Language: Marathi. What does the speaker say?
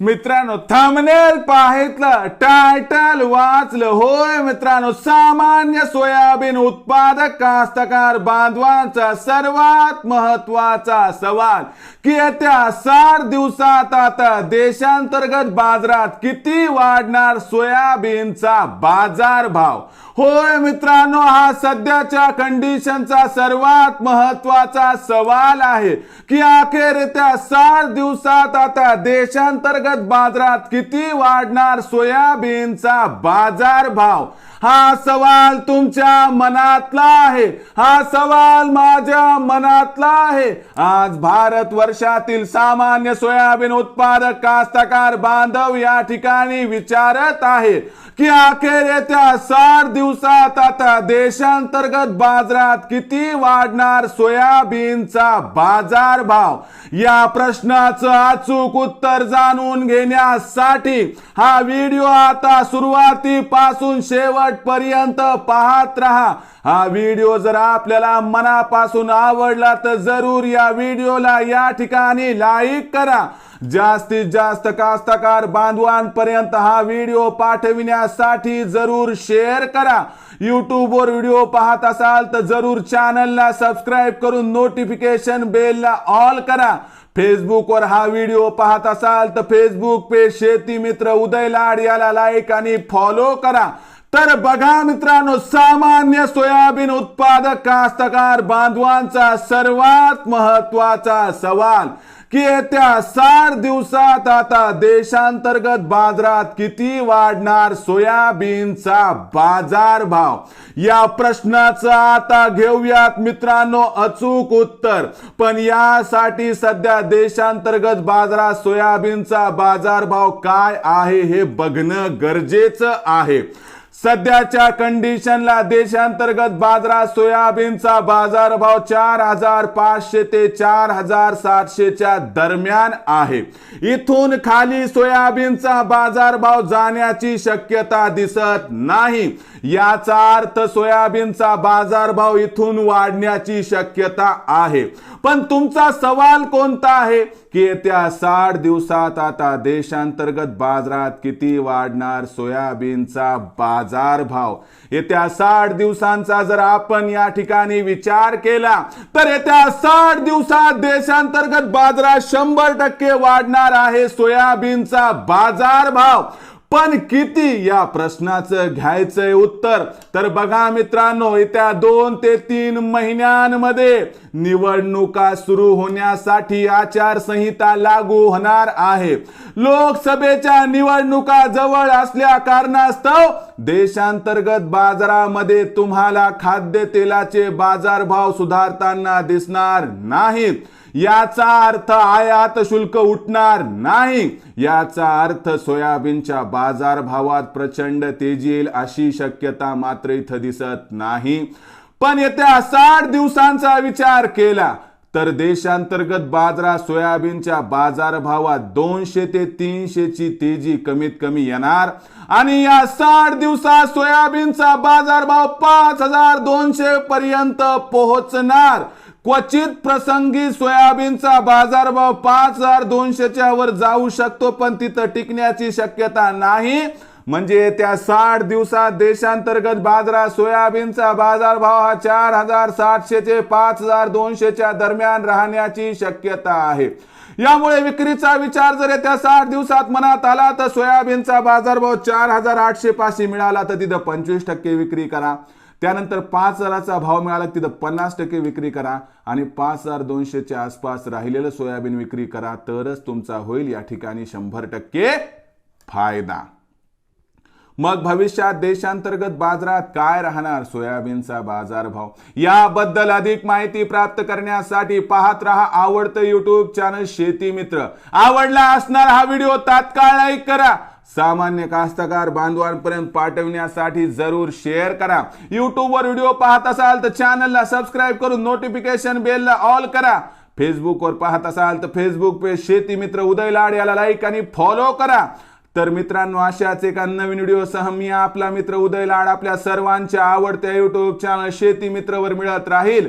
मित्रांनो थंबनेल पाहितलं टायटल वाचलं. होय मित्रांनो सामान्य सोयाबीन उत्पादक कास्तकार बांधवांचा सर्वात महत्त्वाचा सवाल. की येत्या साठ दिवसात आता देशांतर्गत बाजारात किती वाढणार सोयाबीनचा बाजार भाव होय मित्रांनो हा सध्याच्या कंडिशनचा सर्वात महत्त्वाचा सवाल आहे की अखेर त्या सात दिवसात आता देशांतर्गत बाजारात किती वाढणार सोयाबीनचा बाजार भाव हा सवाल तुमच्या मनातला आहे. हा सवाल माझ्या मनातला आहे. आज भारत वर्षातील सामान्य सोयाबीन उत्पादक कास्तकार बांधव या ठिकाणी विचारत आहे की अखेर येत्या साठ दिवसात आता देशांतर्गत बाजारात किती वाढणार सोयाबीनचा बाजार भाव या प्रश्नाचं अचूक उत्तर जाणून घेण्यासाठी हा व्हिडिओ आता सुरुवातीपासून शेवटपर्यंत पाहत राहा. हा व्हिडिओ जर आपल्याला मनापासून आवडला तर जरूर या व्हिडिओला या ठिकाणी लाईक करा. जास्तीत जास्त कास्तकार बांधवांपर्यंत हा व्हिडिओ पाठविण्यासाठी जरूर शेअर करा. YouTube व्हिडिओ पाहत असाल तर जरूर चॅनलला सबस्क्राईब करून नोटिफिकेशन बेलला ऑल करा. फेसबुकवर हा व्हिडिओ पाहत असाल तर फेसबुक पेज शेती मित्र उदय लाड याला लाईक आणि फॉलो करा. तर बघा मित्रांनो सामान्य सोयाबीन उत्पादक कास्तकार बांधवांचा सर्वात महत्त्वाचा सवाल. की येत्या सात दिवसात आता देशांतर्गत बाजारात किती वाढणार सोयाबीनचा बाजार भाव या प्रश्नाचं आता घेऊयात मित्रांनो अचूक उत्तर. पण यासाठी सध्या देशांतर्गत बाजारात सोयाबीनचा बाजारभाव काय आहे हे बघणं गरजेचं आहे. सध्याच्या कंडिशनला देशांतर्गत बाजारात सोयाबीनचा बाजारभाव चार हजार पाचशे ते चार हजार सातशेच्या दरम्यान आहे. इथून खाली सोयाबीनचा बाजारभाव जाण्याची शक्यता दिसत नाही. याचा अर्थ सोयाबीनचा बाजारभाव इथून वाढण्याची शक्यता आहे. पण तुमचा सवाल कोणता आहे? की येत्या साठ दिवसात आता देशांतर्गत बाजारात किती वाढणार सोयाबीनचा बाजार भाव. येत्या साठ दिवसांचा जर आपण या ठिकाणी विचार केला तर येत्या साठ दिवसात देशांतर्गत बाजारात शंभर टक्के वाढणार आहे सोयाबीनचा बाजार भाव. पण किती या प्रश्नाचं घ्यायचंय उत्तर? तर बघा मित्रांनो येत्या दोन ते तीन महिन्यांमध्ये निवडणुका सुरू होण्यासाठी आचारसंहिता लागू होणार आहे. लोकसभेच्या निवडणुका जवळ असल्या कारणास्तव देशांतर्गत बाजारामध्ये तुम्हाला खाद्यतेलाचे बाजारभाव सुधारताना दिसणार नाहीत याचा अर्थ आयात शुल्क उठणार नाही. याचा अर्थ सोयाबीनच्या बाजारभावात प्रचंड तेजी येईल अशी शक्यता मात्र इथं दिसत नाही. पण येत्या साठ दिवसांचा विचार केला तर देशांतर्गत बाजारात सोयाबीनच्या बाजारभावात दोनशे ते तीनशे ची तेजी कमीत कमी येणार आणि या साठ दिवसात सोयाबीनचा बाजारभाव पाच हजार दोनशे पर्यंत पोहोचणार. क्वचित प्रसंगी सोयाबीनचा बाजारभाव पाच हजार दोनशेच्या वर जाऊ शकतो पण तिथं टिकण्याची शक्यता नाही. म्हणजे त्या साठ दिवसात देशांतर्गत बाजारात सोयाबीनचा बाजारभाव हा चार हजार सातशे ते पाच हजार दोनशेच्या दरम्यान राहण्याची शक्यता आहे. यामुळे विक्रीचा विचार जर येत्या साठ दिवसात मनात आला तर सोयाबीनचा बाजारभाव चार हजार आठशे पाचशे मिळाला तर तिथं पंचवीस टक्के विक्री करा. त्यानंतर पाच हजाराचा भाव मिळाला तिथं पन्नास टक्के विक्री करा आणि पाच हजार दोनशेच्या आसपास राहिलेलं सोयाबीन विक्री करा तरच तुमचा होईल या ठिकाणी शंभर टक्के फायदा. मग भविष्यात देशांतर्गत बाजारात काय राहणार? सोयाबीनचा बाजारभाव. याबद्दल अधिक माहिती प्राप्त करण्यासाठी पाहत रहा आवडतं युट्यूब चॅनल शेती मित्र. आवडला असणार हा व्हिडिओ तात्काळ लाईक करा. सामान्य कास्तकार बांधवांपर्यंत पाठवण्यासाठी जरूर शेअर करा. यूट्यूबवर व्हिडिओ पाहत असाल तर चॅनलला सबस्क्राईब करून नोटिफिकेशन बेलला ऑल करा. फेसबुकवर पाहत असाल तर फेसबुक पेज शेती मित्र उदय लाड याला लाईक आणि फॉलो करा. तर मित्रांनो अशाच एका नवीन व्हिडिओसह मी आपला मित्र उदय लाड आपल्या सर्वांच्या आवडत्या युट्यूब चॅनल शेती मित्रवर मिळत राहील.